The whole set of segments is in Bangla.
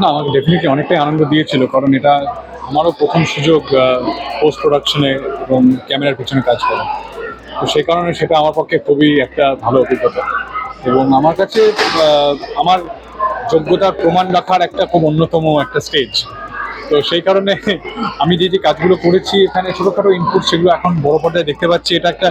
না, আমাকে ডেফিনেটলি অনেকটাই আনন্দ দিয়েছিল, কারণ এটা আমারও প্রথম সুযোগ পোস্ট প্রোডাকশনে এবং ক্যামেরার পিছনে কাজ করা। তো সেই কারণে সেটা আমার পক্ষে খুবই একটা ভালো অভিজ্ঞতা। এবং আমার কাছে আমার যোগ্যতার প্রমাণ রাখার একটা খুব অন্যতম একটা স্টেজ তো সেই কারণে আমি যে যে কাজগুলো করেছি, এখানে ছোটোখাটো ইনপুট সেগুলো এখন বড় পর্দায় দেখতে পাচ্ছি। এটা একটা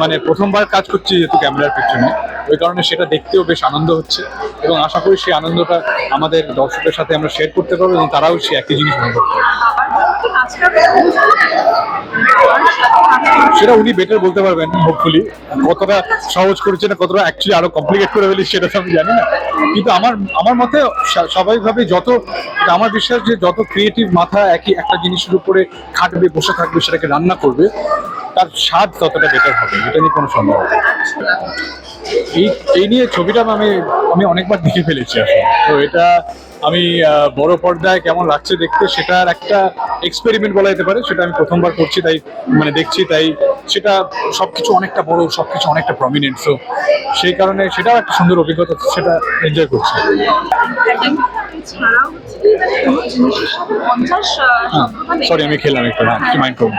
মানে প্রথমবার কাজ করছি যেহেতু ক্যামেরার পিছনে। ওই কারণে সেটা দেখতেও বেশ আনন্দ হচ্ছে এবং আশা করি সেই আনন্দটা আমাদের দর্শকের সাথে আমরা শেয়ার করতে পারব এবং তারাও সেই একই জিনিস অনুভব করবে সেটা উনি বেটার বলতে পারবেন হোপফুলি কতটা সহজ করেছে না, কতটা অ্যাকচুয়ালি আরও কমপ্লিকেট করে ফেলি সেটা তো আমি জানি না। কিন্তু আমার আমার মতে স্বা- স্বাভাবিকভাবে যত, আমার বিশ্বাস যে যত ক্রিয়েটিভ মাথা একই একটা জিনিসের উপরে খাটবে, বসে থাকবে, সেটাকে রান্না করবে, তার স্বাদ ততটা বেটার হবে এটা নিয়ে কোনো সন্দেহ। এই এই নিয়ে ছবিটা আমি আমি অনেকবার দেখে ফেলেছি আসলে। তো এটা আমি বড় পর্দায় কেমন লাগছে দেখতে সেটার একটা এক্সপেরিমেন্ট বলা যেতে পারে। সেটা আমি প্রথমবার করছি তাই মানে দেখছি তাই সেটা সবকিছু অনেকটা বড় সবকিছু অনেকটা প্রমিনেন্ট সো সেই কারণে সেটাও একটা সুন্দর অভিজ্ঞতা সেটা এনজয় করছি। কি মানে সরি আমি খেলাম একটু হ্যাঁ একটু মাইন্ড করুন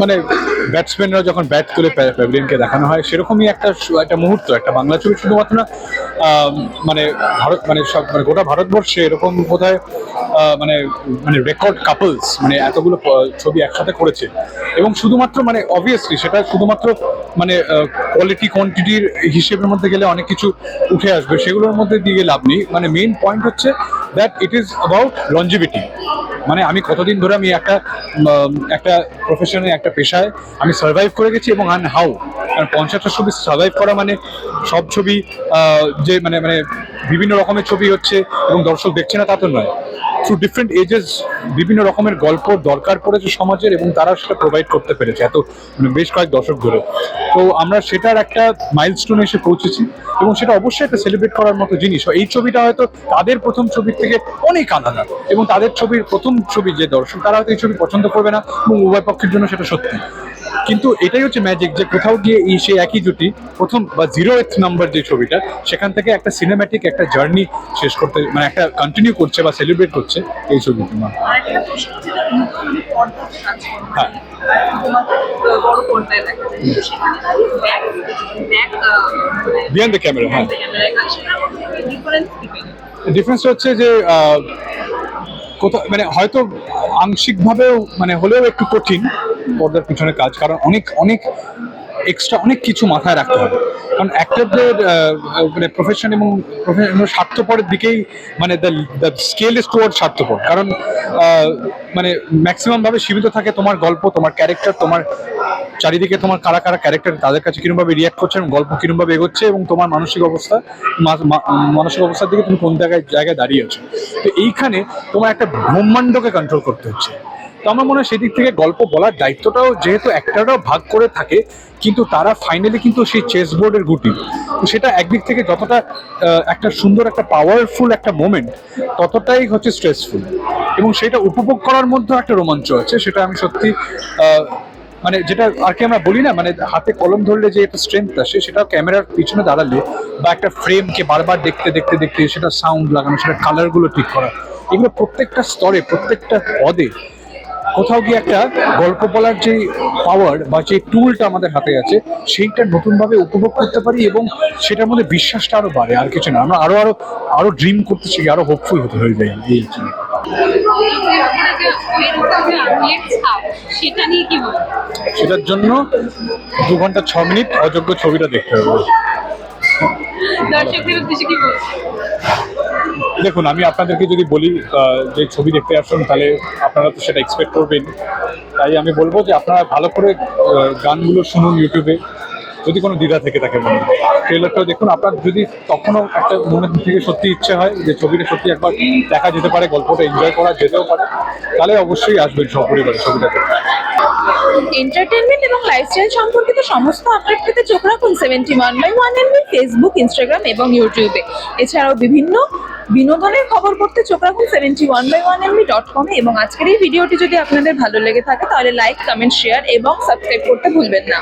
মানে ব্যাটসম্যানরা যখন ব্যাট করে প্যাভিলিয়নকে দেখানো হয় সেরকমই একটা একটা মুহূর্ত একটা বাংলা ছবি শুধুমাত্র না মানে ভারত মানে সব মানে গোটা ভারতবর্ষে এরকম আহ, মানে মানে রেকর্ড কাপলস মানে এতগুলো ছবি একসাথে করেছে। এবং শুধুমাত্র মানে অবভিয়াসলি সেটা শুধুমাত্র মানে কোয়ালিটি কোয়ান্টিটির হিসেবের মধ্যে গেলে অনেক কিছু উঠে আসবে, সেগুলোর মধ্যে দিয়ে লাভ নেই। মানে মেইন পয়েন্ট হচ্ছে that it is about longevity মানে আমি কতদিন ধরে আমি একটা একটা প্রফেশনে একটা পেশায় আমি সার্ভাইভ করে গেছি এবং আন হাউ কারণ পঞ্চাশটা ছবি সার্ভাইভ করা মানে সব ছবি যে মানে মানে বিভিন্ন রকমের ছবি হচ্ছে এবং দর্শক দেখছে না তা তো নয়। থ্রু ডিফারেন্ট এজেস বিভিন্ন রকমের গল্প দরকার পড়েছে সমাজের এবং তারা সেটা প্রোভাইড করতে পেরেছে এত মানে বেশ কয়েক দশক ধরে। তো আমরা সেটার একটা মাইলস্টোনে এসে পৌঁছেছি এবং সেটা অবশ্যই একটা সেলিব্রেট করার মতো জিনিস। এই ছবিটা হয়তো তাদের প্রথম ছবির থেকে অনেক আলাদা এবং তাদের ছবির প্রথম ছবি যে দর্শক, তারা হয়তো এই ছবি পছন্দ করবে না এবং উভয় পক্ষের জন্য সেটা সত্যি। কিন্তু এটাই হচ্ছে ম্যাজিক যে কোথাও গিয়ে এই সেই একই জুটি প্রথম বা জিরো এইথ নাম্বার যে ছবিটা সেখান থেকে একটা সিনেম্যাটিক একটা জার্নি শেষ করতে মানে একটা কন্টিনিউ করছে বা সেলিব্রেট করছে এই তো মানে হ্যাঁ। দ্য ক্যামেরা হ্যাঁ সেটার মধ্যে ডিফারেন্স হচ্ছে যে কোথাও মানে হয়তো আংশিকভাবেও মানে হলেও একটু কঠিন পর্দার পিছনে কাজ, কারণ অনেক অনেক এক্সট্রা অনেক কিছু মাথায় রাখতে হবে। কারণ অ্যাক্টরদের মানে প্রফেশন এবং profession স্বার্থপরের দিকেই মানে the the scale is toward স্বার্থপর। কারণ মানে ম্যাক্সিমাম ভাবে সীমিত থাকে তোমার গল্প, তোমার ক্যারেক্টার তোমার চারিদিকে তোমার কারা কারা ক্যারেক্টার তাদের কাছে কিরমভাবে রিয়াক্ট করছে এবং গল্প কিরমভাবে এগোচ্ছে এবং তোমার মানসিক অবস্থা মানসিক অবস্থার দিকে তুমি কোন জায়গায় জায়গায় দাঁড়িয়ে আছো। তো এইখানে তোমার একটা ব্রহ্মাণ্ডকে কন্ট্রোল করতে হচ্ছে। তো আমার মনে হয় সেদিক থেকে গল্প বলার দায়িত্বটাও যেহেতু একটারাও ভাগ করে থাকে, কিন্তু তারা ফাইনালি কিন্তু সেই চেস বোর্ডের গুটি। তো সেটা একদিক থেকে যতটা একটা সুন্দর, একটা পাওয়ারফুল একটা মোমেন্ট ততটাই হচ্ছে স্ট্রেসফুল এবং সেটা উপভোগ করার মধ্যেও একটা রোমাঞ্চ আছে, সেটা আমি সত্যি মানে যেটা আর কি আমরা বলি না মানে হাতে কলম ধরলে যে একটা স্ট্রেংথ আসে সেটা ক্যামেরার পিছনে দাঁড়ালে বা একটা ফ্রেমকে বারবার দেখতে দেখতে দেখতে সেটা সাউন্ড লাগানো, সেটা কালারগুলো ঠিক করা, এগুলো প্রত্যেকটা স্তরে, প্রত্যেকটা পদে কোথাও গিয়ে একটা গল্প বলার যে পাওয়ার বা যে টুলটা আমাদের হাতে আছে সেইটা নতুনভাবে উপভোগ করতে পারি এবং সেটার মধ্যে বিশ্বাসটা আরও বাড়ে আর কিছু না। আমরা আরও আরও আরও ড্রিম করতে শিখি আরও হোপফুল হতে হয়ে যাই এই সেটার জন্য দু ঘণ্টা ছ মিনিট অযোগ্য ছবিটা দেখতে হবে। দর্শকদের উদ্দেশ্যে কি বলব? দেখুন, আমি আপনাদেরকে যদি বলি যে ছবি দেখতে আসুন, তাহলে আপনারা তো সেটা এক্সপেক্ট করবেন। তাই আমি বলব যে আপনারা ভালো করে গানগুলো শুনুন ইউটিউবে যদি কোনো দ্বিধা থেকে থাকে মনে ট্রেলারটাও দেখুন, আপনার যদি তখনও একটা মনের থেকে সত্যি ইচ্ছে হয়, যে ছবিটা সত্যি একবার দেখা যেতে পারে, গল্পটা এনজয় করা যেতেও পারে, তাহলে অবশ্যই আসবেন সপরিবারে ছবিটা দেখতে। এন্টারটেনমেন্ট এবং লাইফস্টাইল সম্পর্কিত সমস্ত আপডেট পেতে চোখ রাখুন seventy one by one MB Facebook Instagram এবং ইউটিউবে এছাড়াও বিভিন্ন বিনোদনের খবর পড়তে চোখ রাখুন seventy one by one MB dot কমে এবং আজকের এই ভিডিওটি যদি আপনাদের ভালো লেগে থাকে, তাহলে লাইক কমেন্ট শেয়ার এবং সাবস্ক্রাইব করতে ভুলবেন না।